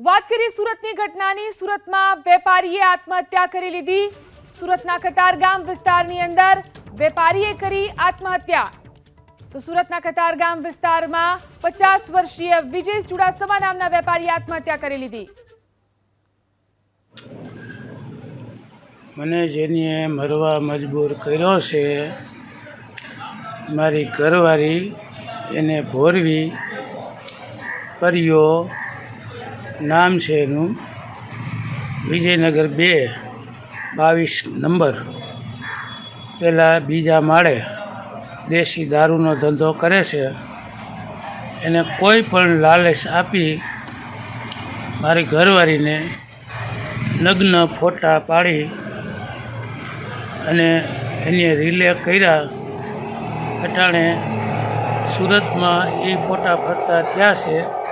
વાત કરીએ સુરતની ઘટનાની. સુરતમાં વેપારીએ આત્મહત્યા કરી લીધી. સુરતના કતારગામ વિસ્તારની અંદર વેપારીએ કરી આત્મહત્યા. તો સુરતના કતારગામ વિસ્તારમાં પચાસ વર્ષીય વિજય ચુડાસમા નામના વેપારીએ આત્મહત્યા કરી લીધી. મને જેને મરવા મજબૂર કર્યો છે, મારી ઘરવાળી એને ભોરવી પરિયો નામ છે એનું. વિજયનગર બે, બાવીસ નંબર. પહેલાં બીજા માળે દેશી દારૂનો ધંધો કરે છે. એને કોઈ પણ લાલચ આપી મારી ઘરવાળીને નગ્ન ફોટા પાડી અને એને રિલે કર્યા. અટાણે સુરતમાં એ ફોટા ફરતા થયા છે.